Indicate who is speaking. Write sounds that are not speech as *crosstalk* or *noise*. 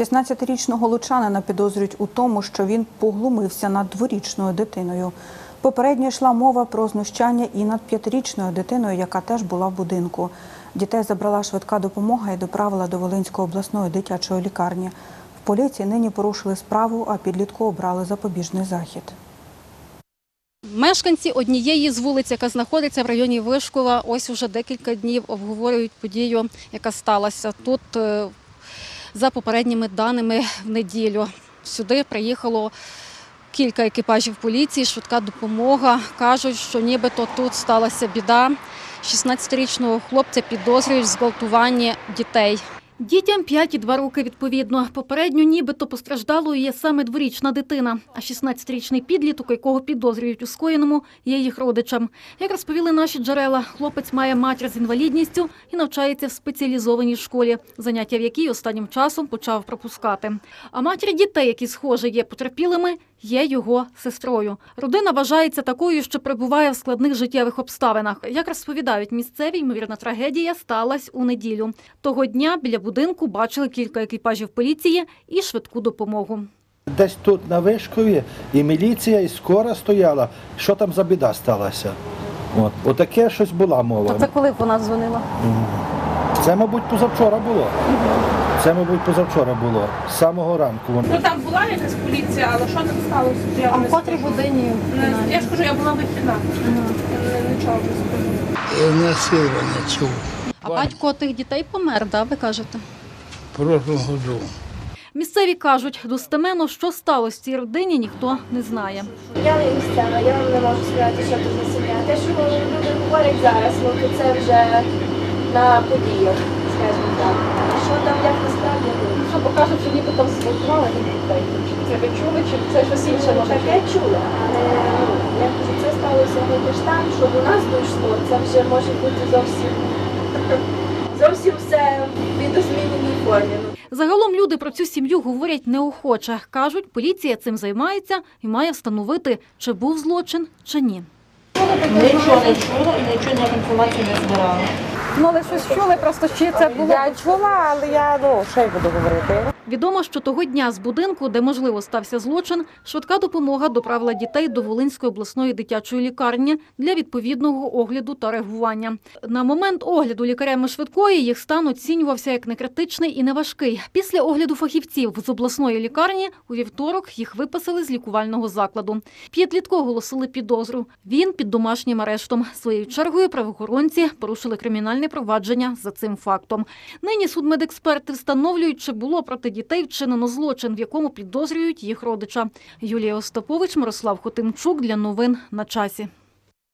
Speaker 1: 16-річного лучанина підозрюють у тому, що він поглумився над дворічною дитиною. Попередньо йшла мова про знущання і над п'ятирічною дитиною, яка теж була в будинку. Дітей забрала швидка допомога і доправила до Волинської обласної дитячої лікарні. В поліції нині порушили справу, а підлітку обрали запобіжний захід.
Speaker 2: Мешканці однієї з вулиць, яка знаходиться в районі Вишкова, ось уже декілька днів обговорюють подію, яка сталася тут. За попередніми даними в неділю сюди приїхало кілька екіпажів поліції, швидка допомога. Кажуть, що нібито тут сталася біда. 16-річного хлопця підозрюють в зґвалтуванні дітей. Дітям 5 і 2 роки відповідно. Попередньо нібито постраждалою є саме дворічна дитина, а 16-річний підліток, якого підозрюють у скоєному, є їх родичем. Як розповіли наші джерела, хлопець має матір з інвалідністю і навчається в спеціалізованій школі, заняття в якій останнім часом почав пропускати. А матір дітей, які схоже є потерпілими, є його сестрою. Родина вважається такою, що перебуває в складних життєвих обставинах. Як розповідають місцеві, ймовірна трагедія сталася у неділю. Того дня біля будинку бачили кілька екіпажів поліції і швидку допомогу.
Speaker 3: Десь тут на Вишкові і міліція, і скора стояла. Що там за біда сталася? От. Отаке щось була мова.
Speaker 2: коли вона дзвонила?
Speaker 3: Це, мабуть, позавчора було. Це, мабуть, позавчора було. З самого ранку.
Speaker 4: Ну там була якась поліція, але що там сталося? Я, не,
Speaker 2: годині?
Speaker 4: я ж кажу, я була вихідна. Не, нічого не скажу.
Speaker 5: Насилування чув
Speaker 2: А батько тих дітей помер, да, ви кажете?
Speaker 5: в прошлом году.
Speaker 2: Місцеві кажуть, достеменно, що сталося в цій родині, ніхто не знає.
Speaker 6: Я не місцева, я вам не можу сказати, що тут за сім'я. Те, що люди говорять зараз, ну то це вже на подіях, скажімо так. Що там як
Speaker 2: Що покажуть, що ніби там зґвалтували дітей? Це ви чули, чи це щось інше може?
Speaker 6: Таке чула, але ну, я це сталося не ж там, щоб у нас дійшло, це вже може бути зовсім *laughs* зовсім все в відозміненій формі. ну.
Speaker 2: Загалом люди про цю сім'ю говорять неохоче. Кажуть, поліція цим займається і має встановити, чи був злочин, чи ні.
Speaker 7: Нічого не чула і нічого інформацію не збирала.
Speaker 2: Ну, але щось чули, просто чи це було.
Speaker 7: Я чула, але я ну що я буду говорити.
Speaker 2: Відомо, що того дня з будинку, де можливо стався злочин, швидка допомога доправила дітей до Волинської обласної дитячої лікарні для відповідного огляду та реагування. На момент огляду лікарями швидкої їх стан оцінювався як некритичний і неважкий. Після огляду фахівців з обласної лікарні у вівторок їх виписали з лікувального закладу. Підлітку оголосили підозру. Він під домашнім арештом. Своєю чергою правоохоронці порушили кримінальне провадження за цим фактом. Нині судмедексперти встановлюють, чи було проти дітей вчинено злочин, в якому підозрюють їх родича. Юлія Остапович, Мирослав Хотимчук для новин на часі.